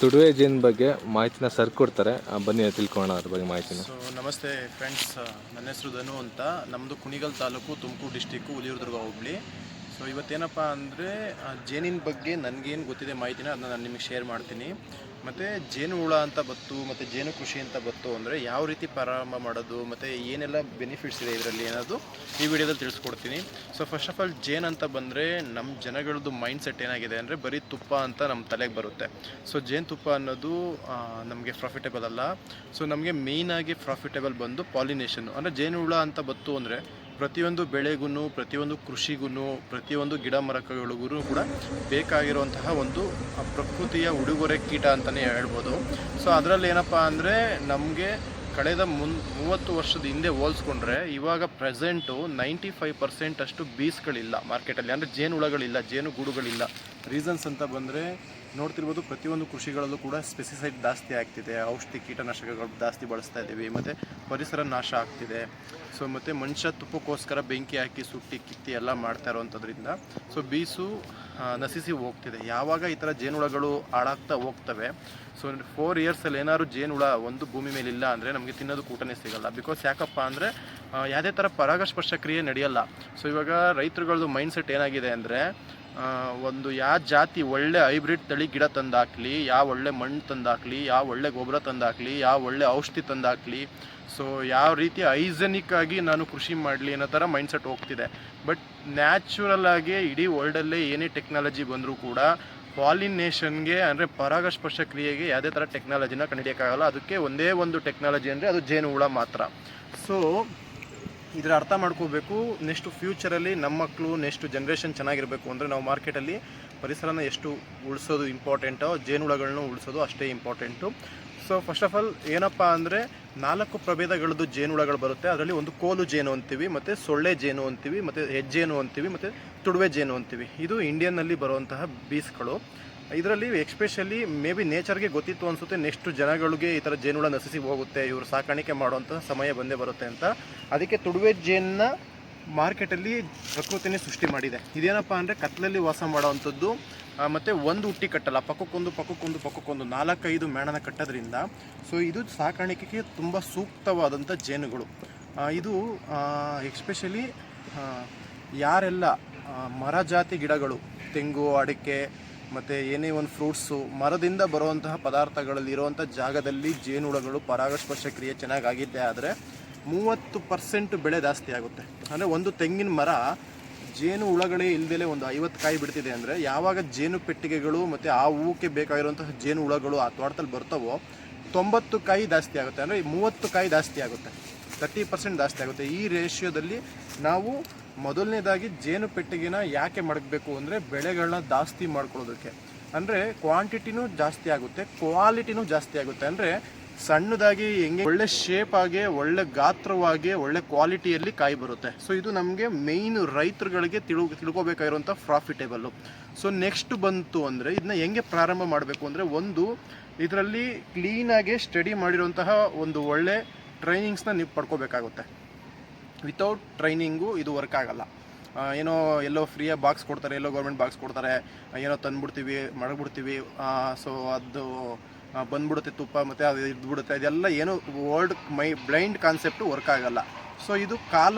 ತುಡುವೆ ಜೇನ್ ಬಗ್ಗೆ ಮಾಹಿತಿನ ಸರ್ ಕೊಡ್ತಾರೆ. ಬನ್ನಿ ತಿಳ್ಕೊಳ್ಳೋಣ ಅದ್ರ ಬಗ್ಗೆ ಮಾಹಿತಿನ. ಸೊ ನಮಸ್ತೆ ಫ್ರೆಂಡ್ಸ್ ನನ್ನ ಹೆಸರು ಧನು ಅಂತ. ನಮ್ಮದು ಕುಣಿಗಲ್ ತಾಲೂಕು ತುಮಕೂರು ಡಿಸ್ಟಿಕ್ಕು ಹುಲಿಯೂರ್ದುರ್ಗ ಹೋಬಳಿ. ಸೊ ಇವತ್ತೇನಪ್ಪ ಅಂದರೆ ಜೇನಿನ ಬಗ್ಗೆ ನನಗೇನು ಗೊತ್ತಿದೆ ಮಾಹಿತಿನ ಅದನ್ನ ನಾನು ನಿಮಗೆ ಶೇರ್ ಮಾಡ್ತೀನಿ. ಮತ್ತು ಜೇನು ಹುಳ ಅಂತ ಬತ್ತು ಮತ್ತು ಜೇನು ಕೃಷಿ ಅಂತ ಬತ್ತು ಅಂದರೆ ಯಾವ ರೀತಿ ಪ್ರಾರಂಭ ಮಾಡೋದು, ಮತ್ತು ಏನೆಲ್ಲ ಬೆನಿಫಿಟ್ಸ್ ಇದೆ ಇದರಲ್ಲಿ ಅನ್ನೋದು ಈ ವಿಡಿಯೋದಲ್ಲಿ ತಿಳಿಸ್ಕೊಡ್ತೀನಿ. ಸೊ ಫಸ್ಟ್ ಆಫ್ ಆಲ್ ಜೇನು ಅಂತ ಬಂದರೆ ನಮ್ಮ ಜನಗಳದ್ದು ಮೈಂಡ್ ಸೆಟ್ ಏನಾಗಿದೆ ಅಂದರೆ ಬರೀ ತುಪ್ಪ ಅಂತ ನಮ್ಮ ತಲೆಗೆ ಬರುತ್ತೆ. ಸೊ ಜೇನು ತುಪ್ಪ ಅನ್ನೋದು ನಮಗೆ ಪ್ರಾಫಿಟೇಬಲ್ ಅಲ್ಲ. ಸೊ ನಮಗೆ ಮೇಯ್ನಾಗಿ ಪ್ರಾಫಿಟೇಬಲ್ ಬಂದು ಪಾಲಿನೇಷನ್ ಅಂದರೆ ಜೇನು ಹುಳ ಅಂತ ಬತ್ತು ಅಂದರೆ ಪ್ರತಿಯೊಂದು ಬೆಳೆಗೂ ಪ್ರತಿಯೊಂದು ಕೃಷಿಗೂ ಪ್ರತಿಯೊಂದು ಗಿಡ ಮರಗಳಿಗೂ ಕೂಡ ಬೇಕಾಗಿರುವಂತಹ ಒಂದು ಪ್ರಕೃತಿಯ ಉಡುಗೊರೆ ಕೀಟ ಅಂತಲೇ ಹೇಳ್ಬೋದು. ಸೊ ಅದರಲ್ಲಿ ಏನಪ್ಪ ಅಂದರೆ ನಮಗೆ ಕಳೆದ ಮುನ್, ಮೂವತ್ತು ವರ್ಷದ ಹಿಂದೆ ಹೋಲಿಸ್ಕೊಂಡ್ರೆ ಇವಾಗ ಪ್ರೆಸೆಂಟು ನೈಂಟಿ ಫೈವ್ ಪರ್ಸೆಂಟ್ ಅಷ್ಟು ಬೀಸ್ಗಳಿಲ್ಲ ಮಾರ್ಕೆಟಲ್ಲಿ. ಅಂದರೆ ಜೇನು ಹುಳಗಳಿಲ್ಲ ಜೇನು ಗೂಡುಗಳಿಲ್ಲ ರೀಸನ್ಸ್ ಅಂತ ಬಂದರೆ ನೋಡ್ತಿರ್ಬೋದು ಪ್ರತಿಯೊಂದು ಕೃಷಿಗಳಲ್ಲೂ ಕೂಡ ಸ್ಪೆಸಿಸೈಡ್ ಜಾಸ್ತಿ ಆಗ್ತಿದೆ. ಔಷಧಿ, ಕೀಟನಾಶಕಗಳು ಜಾಸ್ತಿ ಬಳಸ್ತಾ ಇದ್ದೀವಿ. ಮತ್ತು ಪರಿಸರ ನಾಶ ಆಗ್ತಿದೆ. ಸೊ ಮತ್ತು ಮನುಷ್ಯ ತುಪ್ಪಕ್ಕೋಸ್ಕರ ಬೆಂಕಿ ಹಾಕಿ, ಸುಟ್ಟಿ, ಕಿತ್ತಿ ಎಲ್ಲ ಮಾಡ್ತಾ ಇರೋವಂಥದ್ರಿಂದ ಸೊ ಬೀಸು ನಶಿಸಿ ಹೋಗ್ತಿದೆ. ಯಾವಾಗ ಈ ಥರ ಜೇನುಹುಳಗಳು ಹಾಳಾಗ್ತಾ ಹೋಗ್ತವೆ? ಸೊ ಫೋರ್ ಇಯರ್ಸಲ್ಲಿ ಏನಾದ್ರು ಜೇನುಹುಳ ಒಂದು ಭೂಮಿ ಮೇಲೆ ಇಲ್ಲ ಅಂದರೆ ನಮಗೆ ತಿನ್ನೋದು ಊಟನೇ ಸಿಗಲ್ಲ. ಬಿಕಾಸ್ ಯಾಕಪ್ಪ ಅಂದರೆ ಯಾವುದೇ ಥರ ಪರಾಗಸ್ಪರ್ಶ ಕ್ರಿಯೆ ನಡೆಯಲ್ಲ. ಸೊ ಇವಾಗ ರೈತರುಗಳದ್ದು ಮೈಂಡ್ಸೆಟ್ ಏನಾಗಿದೆ ಅಂದರೆ ಒಂದು ಯಾವ ಜಾತಿ ಒಳ್ಳೆ ಹೈಬ್ರಿಡ್ ತಳಿ ಗಿಡ ತಂದಾಕ್ಲಿ ಯಾವ ಒಳ್ಳೆ ಮಣ್ಣು ತಂದಾಕ್ಲಿ ಯಾವ ಒಳ್ಳೆ ಗೊಬ್ಬರ ತಂದಾಕ್ಲಿ ಯಾವ ಒಳ್ಳೆ ಔಷಧಿ ತಂದಾಕ್ಲಿ, ಸೊ ಯಾವ ರೀತಿ ಐಸನಿಕ್ ಆಗಿ ನಾನು ಕೃಷಿ ಮಾಡಲಿ ಅನ್ನೋ ಥರ ಮೈಂಡ್ಸೆಟ್ ಹೋಗ್ತಿದೆ. ಬಟ್ ನ್ಯಾಚುರಲ್ ಆಗಿ ಇಡೀ ವರ್ಲ್ಡಲ್ಲೇ ಏನೇ ಟೆಕ್ನಾಲಜಿ ಬಂದರೂ ಕೂಡ ಪಾಲಿನೇಷನ್ಗೆ ಅಂದರೆ ಪರಾಗಸ್ಪರ್ಶ ಕ್ರಿಯೆಗೆ ಯಾವುದೇ ಥರ ಟೆಕ್ನಾಲಜಿನ ಕಂಡುಹಿಡಿಯೋಕ್ಕಾಗಲ್ಲ ಅದಕ್ಕೆ ಒಂದೇ ಒಂದು ಟೆಕ್ನಾಲಜಿ ಅಂದರೆ ಅದು ಜೇನು ಹುಳ ಮಾತ್ರ. ಸೊ ಇದರ ಅರ್ಥ ಮಾಡ್ಕೋಬೇಕು. ನೆಕ್ಸ್ಟ್ ಫ್ಯೂಚರಲ್ಲಿ ನಮ್ಮ ಮಕ್ಕಳು ನೆಕ್ಸ್ಟ್ ಜನ್ರೇಷನ್ ಚೆನ್ನಾಗಿರಬೇಕು ಅಂದರೆ ನಾವು ಮಾರ್ಕೆಟಲ್ಲಿ ಪರಿಸರನ ಎಷ್ಟು ಉಳಿಸೋದು ಇಂಪಾರ್ಟೆಂಟೋ ಜೇನುಹುಳಗಳನ್ನ ಉಳಿಸೋದು ಅಷ್ಟೇ important so first of all ಏನಪ್ಪ ಅಂದರೆ ನಾಲ್ಕು ಪ್ರಭೇದಗಳದ್ದು ಜೇನುಹುಳಗಳು ಬರುತ್ತೆ. ಅದರಲ್ಲಿ ಒಂದು ಕೋಲು ಜೇನು ಅಂತೀವಿ, ಮತ್ತು ಸೊಳ್ಳೆ ಜೇನು ಅಂತೀವಿ, ಮತ್ತು ಹೆಜ್ಜೇನು ಅಂತೀವಿ, ಮತ್ತು ತುಡುವೆ ಜೇನು ಅಂತೀವಿ. ಇದು ಇಂಡಿಯನ್ನಲ್ಲಿ ಬರುವಂತಹ ಬೀಸ್ಗಳು ಇದರಲ್ಲಿ ಎಕ್ಸ್ಪೆಷಲಿ ಮೇ ಬಿ ನೇಚರ್ಗೆ ಗೊತ್ತಿತ್ತು ಅನಿಸುತ್ತೆ ನೆಕ್ಸ್ಟ್ ಜನಗಳಿಗೆ ಈ ಥರ ಜೇನುಹುಳ ನಶಿಸಿ ಹೋಗುತ್ತೆ, ಇವರು ಸಾಕಾಣಿಕೆ ಮಾಡುವಂಥ ಸಮಯ ಬಂದೇ ಬರುತ್ತೆ ಅಂತ. ಅದಕ್ಕೆ ತುಡುವೆ ಜೇನನ್ನ ಮಾರ್ಕೆಟಲ್ಲಿ ಪ್ರಕೃತಿನೇ ಸೃಷ್ಟಿ ಮಾಡಿದೆ. ಇದೇನಪ್ಪ ಅಂದರೆ ಕತ್ತಲಲ್ಲಿ ವಾಸ ಮಾಡುವಂಥದ್ದು ಮತ್ತೆ ಒಂದು ಹುಟ್ಟಿ ಕಟ್ಟಲ್ಲ, ಪಕ್ಕಕ್ಕೊಂದು ಪಕ್ಕಕ್ಕೊಂದು ಪಕ್ಕಕ್ಕೊಂದು, ನಾಲ್ಕೈದು ಮೇಣನ ಕಟ್ಟೋದ್ರಿಂದ. ಸೊ ಇದು ಸಾಕಾಣಿಕೆಗೆ ತುಂಬ ಸೂಕ್ತವಾದಂಥ ಜೇನುಗಳು. ಇದು ಎಕ್ಸ್ಪೆಷಲಿ ಯಾರೆಲ್ಲ ಮರ ಜಾತಿ ಗಿಡಗಳು, ತೆಂಗು, ಅಡಿಕೆ ಮತ್ತು ಏನೇ ಒಂದು ಫ್ರೂಟ್ಸು, ಮರದಿಂದ ಬರುವಂತಹ ಪದಾರ್ಥಗಳಲ್ಲಿ ಇರುವಂಥ ಜಾಗದಲ್ಲಿ ಜೇನುಹುಳಗಳು ಪರಾಗಸ್ಪರ್ಶ ಕ್ರಿಯೆ ಚೆನ್ನಾಗಿ ಆಗಿದ್ದೇ ಆದರೆ ಮೂವತ್ತು ಪರ್ಸೆಂಟ್ ಬೆಳೆ ಜಾಸ್ತಿ ಆಗುತ್ತೆ. ಅಂದರೆ ಒಂದು ತೆಂಗಿನ ಮರ ಜೇನು ಹುಳಗಳೇ ಇಲ್ದಲೇ ಒಂದು ಐವತ್ತು ಕಾಯಿ ಬಿಡ್ತಿದೆ ಅಂದರೆ ಯಾವಾಗ ಜೇನು ಪೆಟ್ಟಿಗೆಗಳು ಮತ್ತು ಆ ಹೂಕ್ಕೆ ಬೇಕಾಗಿರುವಂತಹ ಜೇನು ಹುಳಗಳು ಆ ತೋಟದಲ್ಲಿ ಬರ್ತವೋ ತೊಂಬತ್ತು ಕಾಯಿ ಜಾಸ್ತಿ ಆಗುತ್ತೆ. ಅಂದರೆ ಮೂವತ್ತು ಕಾಯಿ ಜಾಸ್ತಿ ಆಗುತ್ತೆ. ತರ್ಟಿ ಪರ್ಸೆಂಟ್ ಜಾಸ್ತಿ ಆಗುತ್ತೆ. ಈ ರೇಷಿಯೋದಲ್ಲಿ ನಾವು ಮೊದಲನೇದಾಗಿ ಜೇನು ಪೆಟ್ಟಿಗೆನ ಯಾಕೆ ಮಡಗಬೇಕು ಅಂದರೆ ಬೆಳೆಗಳನ್ನ ಜಾಸ್ತಿ ಮಾಡ್ಕೊಳ್ಳೋದಕ್ಕೆ. ಅಂದರೆ ಕ್ವಾಂಟಿಟಿನೂ ಜಾಸ್ತಿ ಆಗುತ್ತೆ ಕ್ವಾಲಿಟಿನೂ ಜಾಸ್ತಿ ಆಗುತ್ತೆ. ಅಂದರೆ ಸಣ್ಣದಾಗಿ ಹೆಂಗೆ ಒಳ್ಳೆ ಶೇಪ್ ಆಗಿ, ಒಳ್ಳೆ ಗಾತ್ರವಾಗಿ, ಒಳ್ಳೆ ಕ್ವಾಲಿಟಿಯಲ್ಲಿ ಕಾಯಿ ಬರುತ್ತೆ. ಸೊ ಇದು ನಮಗೆ ಮೇಯ್ನ್ ರೈತರುಗಳಿಗೆ ತಿಳು, ತಿಳ್ಕೊಬೇಕಾಗಿರುವಂಥ ಪ್ರಾಫಿಟೇಬಲ್ಲು ಸೊ ನೆಕ್ಸ್ಟ್ ಬಂತು ಅಂದರೆ ಇದನ್ನ ಹೆಂಗೆ ಪ್ರಾರಂಭ ಮಾಡಬೇಕು ಅಂದರೆ ಒಂದು, ಇದರಲ್ಲಿ ಕ್ಲೀನಾಗಿ ಸ್ಟಡಿ ಮಾಡಿರುವಂತಹ ಒಂದು ಒಳ್ಳೆ ಟ್ರೈನಿಂಗ್ಸ್ನ ನೀವು ಪಡ್ಕೋಬೇಕಾಗುತ್ತೆ. ವಿತೌಟ್ ಟ್ರೈನಿಂಗು ಇದು ವರ್ಕ್ ಆಗಲ್ಲ. ಏನೋ ಎಲ್ಲೋ ಫ್ರೀಯಾಗಿ ಬಾಕ್ಸ್ ಕೊಡ್ತಾರೆ, ಎಲ್ಲೋ ಗೌರ್ಮೆಂಟ್ ಬಾಕ್ಸ್ ಕೊಡ್ತಾರೆ, ಏನೋ ತಂದ್ಬಿಡ್ತೀವಿ, ಮಡಗ್ಬಿಡ್ತೀವಿ ಸೊ ಅದು ಬಂದ್ಬಿಡುತ್ತೆ ತುಪ್ಪ ಮತ್ತು ಅದು ಇದ್ಬಿಡುತ್ತೆ ಅದೆಲ್ಲ ಏನು world my blind concept work ಆಗಲ್ಲ. ಸೊ ಇದು ಕಾಲ